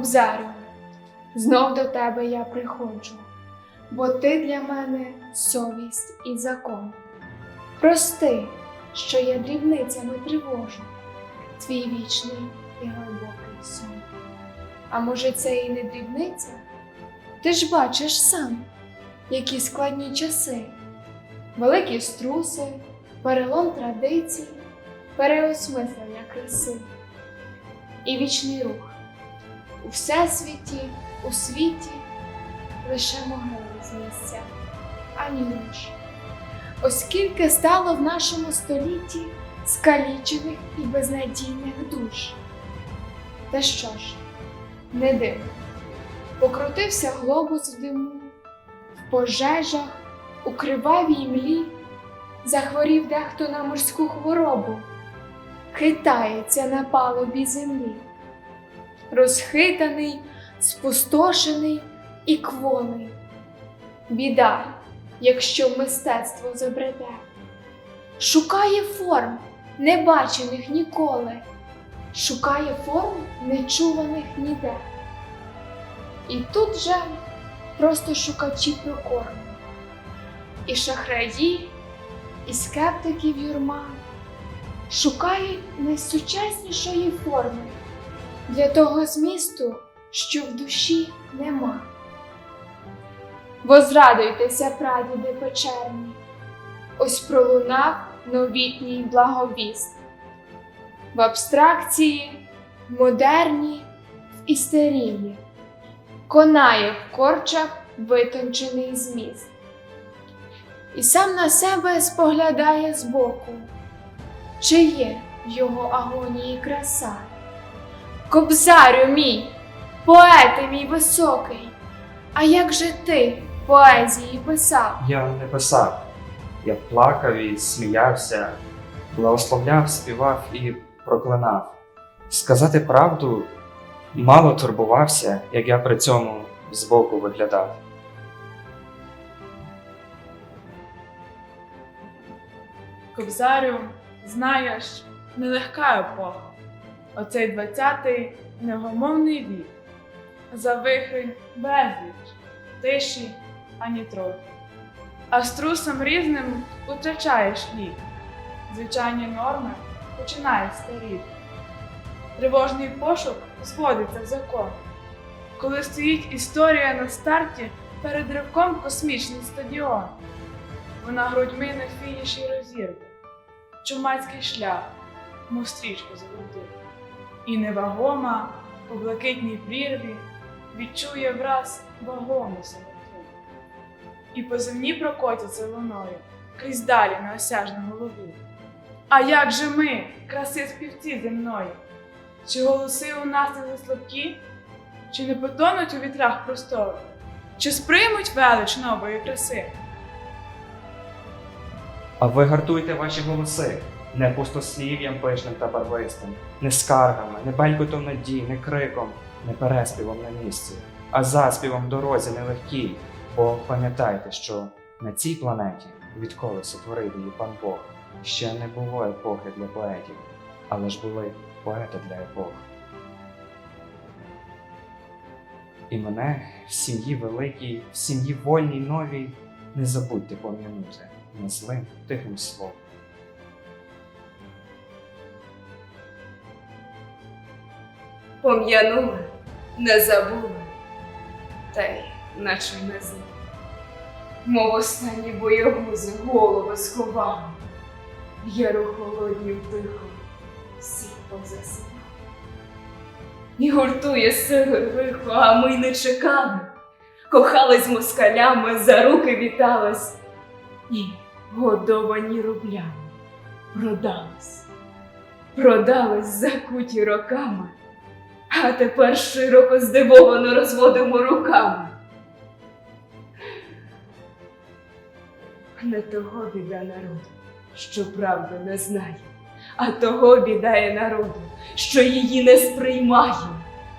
Кобзарю, знов до тебе я приходжу, бо ти для мене совість і закон. Прости, що я дрібницями тривожу, твій вічний і глибокий сон. А може, це і не дрібниця? Ти ж бачиш сам, які складні часи, великі струси, перелом традицій, переосмислення краси і вічний рух. У всесвіті, у світі лише могили з місця, ані руш. Оскільки стало в нашому столітті скалічених і безнадійних душ. Та що ж, не дивно, покрутився глобус в диму, в пожежах, у кривавій млі, захворів дехто на морську хворобу, хитається на палубі землі розхитаний, спустошений і кволий. Біда, якщо мистецтво забреде, шукає форм, не бачених ніколи, шукає форм, нечуваних ніде. І тут же просто шукачі прокорму, і шахраї, і скептиків юрма шукають найсучаснішої форми для того змісту, що в душі нема. Возрадуйтеся, прадіди печерні, ось пролунав новітній благовіст. В абстракції, в модерні, в істерії, конає в корчах витончений зміст. І сам на себе споглядає збоку, чи є в його агонії краса. Кобзарю мій, поете мій високий, а як же ти поезії писав? Я не писав. Я плакав і сміявся, благословляв, співав і проклинав. Сказати правду, мало турбувався, як я при цьому збоку виглядав. Кобзарю, знаєш, нелегка епоха. Оцей двадцятий невгомовний вік. Завихрень безліч, тиші ані трохи. А струсом різним утрачаєш лік. Звичайні норми починають старіти. Тривожний пошук зводиться в закон. Коли стоїть історія на старті перед ривком космічний стадіон. Вона грудьми на фініші розірве, чумацький шлях, мов стрічку заводив. І невагома у блакитній прірві відчує враз вагому самоту. І по землі прокотяться луною крізь далі на осяжну голові. А як же ми, краси співці земної? Чи голоси у нас не заслабкі? Чи не потонуть у вітрах простору? Чи сприймуть велич нової краси? А ви гартуйте ваші голоси не пустослів'ям пишним та барвистим, не скаргами, не белькотом надій, не криком, не переспівом на місці, а заспівом дорозі нелегкій. Бо пам'ятайте, що на цій планеті, відколи сотворив її пан Бог, ще не було епохи для поетів, але ж були поети для епох. І мене в сім'ї великій, в сім'ї вольній новій не забудьте пом'янути не злим тихим словом. Пом'янула, не забула, та й наче не зла. Мов останні боягузи голови сховали, яру холоднім тихом всіх позасинав. І гуртує сили лихо, а ми не чекали. Кохались москалями, за руки вітались. Ні, годовані рублями, продались, продались закуті роками, а тепер широко здивовано розводимо руками. Не того біда народу, що правду не знає, а того бідає народу, що її не сприймає.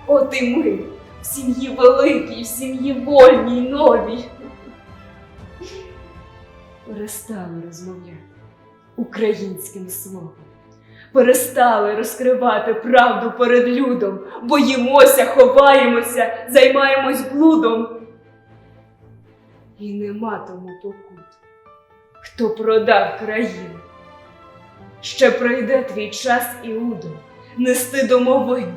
От і ми в сім'ї великій, в сім'ї вольній, новій. Перестали розмовляти українським словом. Перестали розкривати правду перед людом, боїмося, ховаємося, займаємось блудом. І нема тому покут, хто продав країну. Ще прийде твій час, Іудо, нести домовину.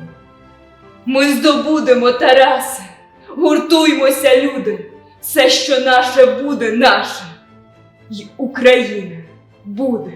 Ми здобудемо, Тарасе, гуртуймося, люди, все, що наше буде наше, й Україна буде